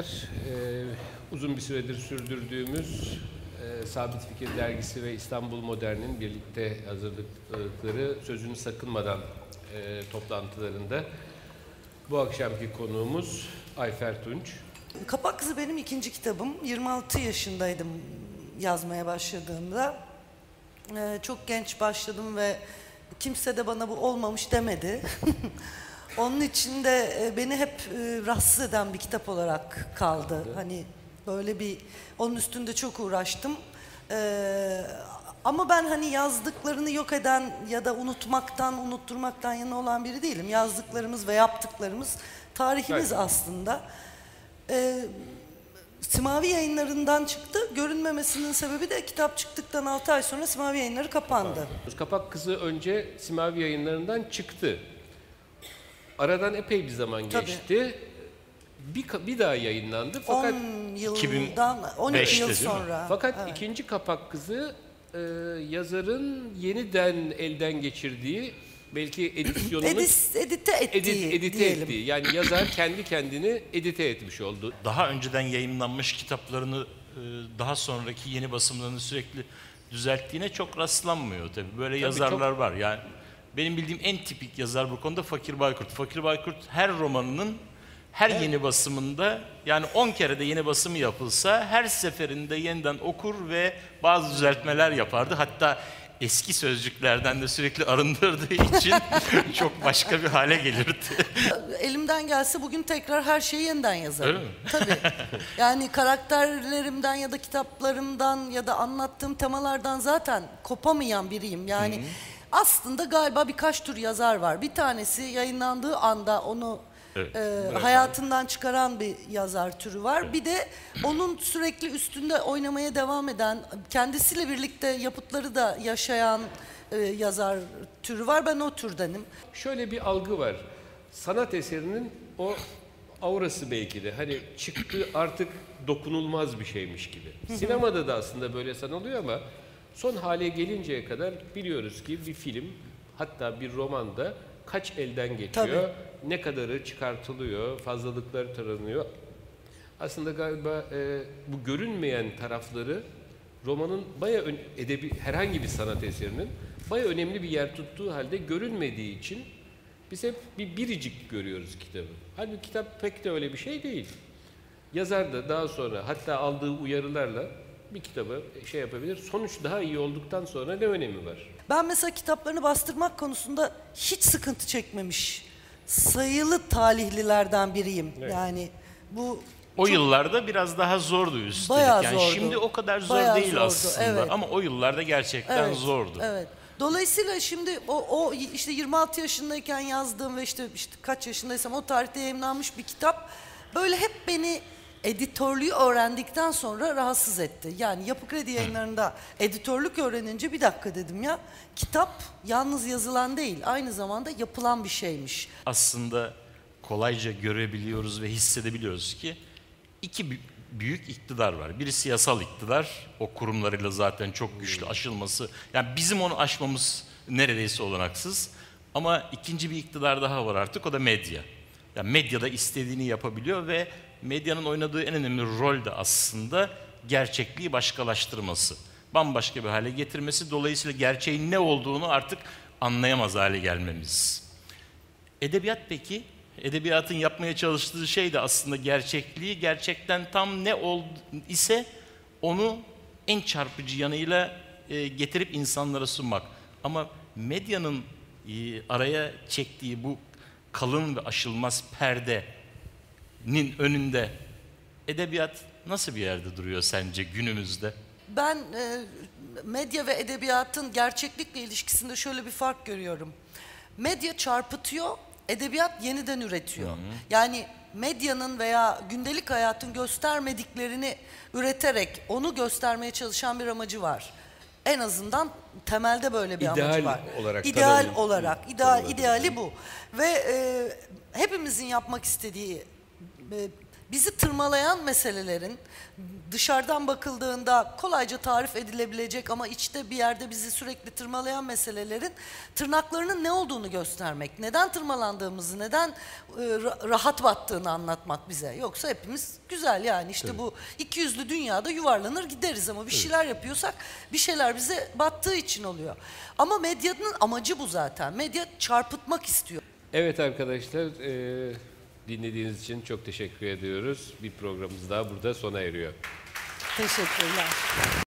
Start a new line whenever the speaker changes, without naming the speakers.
Ee, uzun bir süredir sürdürdüğümüz e, Sabit Fikir Dergisi ve İstanbul Modern'in birlikte hazırladıkları Sözünü Sakınmadan e, toplantılarında bu akşamki konuğumuz Ayfer Tunç.
Kapak Kızı benim ikinci kitabım. 26 yaşındaydım yazmaya başladığımda. Ee, çok genç başladım ve kimse de bana bu olmamış demedi. Onun için de e, beni hep e, rahatsız eden bir kitap olarak kaldı. Hani böyle bir onun üstünde çok uğraştım. Ee, ama ben hani yazdıklarını yok eden ya da unutmaktan, unutturmaktan yana olan biri değilim. Yazdıklarımız ve yaptıklarımız tarihimiz
Evet.
aslında. Ee, Simavi yayınlarından çıktı. Görünmemesinin sebebi de kitap çıktıktan 6 ay sonra Simavi yayınları kapandı.
Kapak Kızı önce Simavi yayınlarından çıktı. Aradan epey bir zaman
Tabii.
geçti. Bir, bir daha yayınlandı fakat
10 yıldan 12
2005'te
yıl sonra.
Fakat
Evet.
ikinci kapak kızı e, yazarın yeniden elden geçirdiği belki edisyonunu
Edis, edite ettiği
edit, edite
diyelim.
ettiği. Yani yazar kendi kendini edite etmiş oldu.
Daha önceden yayınlanmış kitaplarını e, daha sonraki yeni basımlarını sürekli düzelttiğine çok rastlanmıyor tabii. Böyle yazarlar var. Yani benim bildiğim en tipik yazar bu konuda Fakir Baykurt. Fakir Baykurt her romanının her yeni basımında yani 10 kere de yeni basımı yapılsa her seferinde yeniden okur ve bazı düzeltmeler yapardı. Hatta eski sözcüklerden de sürekli arındırdığı için çok başka bir hale gelirdi.
Elimden gelse bugün tekrar her şeyi yeniden yazarım.
Öyle mi?
Tabii. Yani karakterlerimden ya da kitaplarımdan ya da anlattığım temalardan zaten kopamayan biriyim. Yani aslında galiba birkaç tür yazar var. Bir tanesi yayınlandığı anda onu
Evet.
e, hayatından çıkaran bir yazar türü var. Bir de onun sürekli üstünde oynamaya devam eden, kendisiyle birlikte yapıtları da yaşayan e, yazar türü var. Ben o türdenim.
Şöyle bir algı var. Sanat eserinin o aurası belki de hani çıktı artık dokunulmaz bir şeymiş gibi. Sinemada da aslında böyle sanılıyor ama son hale gelinceye kadar biliyoruz ki bir film hatta bir romanda kaç elden geçiyor, ne kadarı çıkartılıyor, fazlalıkları taranıyor. Aslında galiba e, bu görünmeyen tarafları romanın baya edebi herhangi bir sanat eserinin baya önemli bir yer tuttuğu halde görünmediği için biz hep bir biricik görüyoruz kitabı. Halbuki kitap pek de öyle bir şey değil. Yazar da daha sonra hatta aldığı uyarılarla bir kitabı şey yapabilir. Sonuç daha iyi olduktan sonra ne önemi var?
Ben mesela kitaplarını bastırmak konusunda hiç sıkıntı çekmemiş sayılı talihlilerden biriyim. Yani bu
O
çok-
yıllarda biraz daha zordu üstelik.
Bayağı
yani
zordu.
şimdi o kadar zor
Bayağı
değil
zordu,
aslında
evet.
ama o yıllarda gerçekten
Evet,
zordu.
Evet. Dolayısıyla şimdi o, o işte 26 yaşındayken yazdığım ve işte, işte kaç yaşındaysam o tarihte yayınlanmış bir kitap böyle hep beni editörlüğü öğrendikten sonra rahatsız etti. Yani Yapı Kredi yayınlarında editörlük öğrenince bir dakika dedim ya kitap yalnız yazılan değil aynı zamanda yapılan bir şeymiş.
Aslında kolayca görebiliyoruz ve hissedebiliyoruz ki iki bü- büyük iktidar var. Birisi yasal iktidar, o kurumlarıyla zaten çok güçlü aşılması. Yani bizim onu aşmamız neredeyse olanaksız. Ama ikinci bir iktidar daha var artık, o da medya. Yani medyada istediğini yapabiliyor ve medyanın oynadığı en önemli rol de aslında gerçekliği başkalaştırması. Bambaşka bir hale getirmesi, dolayısıyla gerçeğin ne olduğunu artık anlayamaz hale gelmemiz. Edebiyat peki? Edebiyatın yapmaya çalıştığı şey de aslında gerçekliği gerçekten tam ne ol ise onu en çarpıcı yanıyla e, getirip insanlara sunmak. Ama medyanın e, araya çektiği bu kalın ve aşılmaz perdenin önünde edebiyat nasıl bir yerde duruyor sence günümüzde?
Ben e, medya ve edebiyatın gerçeklikle ilişkisinde şöyle bir fark görüyorum. Medya çarpıtıyor, edebiyat yeniden üretiyor. Yani medyanın veya gündelik hayatın göstermediklerini üreterek onu göstermeye çalışan bir amacı var. En azından temelde böyle bir
İdeal
amacı var.
olarak
İdeal olarak, ideal, ideali bu. Ve e, hepimizin yapmak istediği bizi tırmalayan meselelerin dışarıdan bakıldığında kolayca tarif edilebilecek ama içte bir yerde bizi sürekli tırmalayan meselelerin tırnaklarının ne olduğunu göstermek. Neden tırmalandığımızı, neden e, ra- rahat battığını anlatmak bize. Yoksa hepimiz güzel yani işte bu iki yüzlü dünyada yuvarlanır gideriz ama bir şeyler yapıyorsak bir şeyler bize battığı için oluyor. Ama medyanın amacı bu zaten. Medya çarpıtmak istiyor.
Evet arkadaşlar, e, dinlediğiniz için çok teşekkür ediyoruz. Bir programımız daha burada sona eriyor.
Teşekkürler.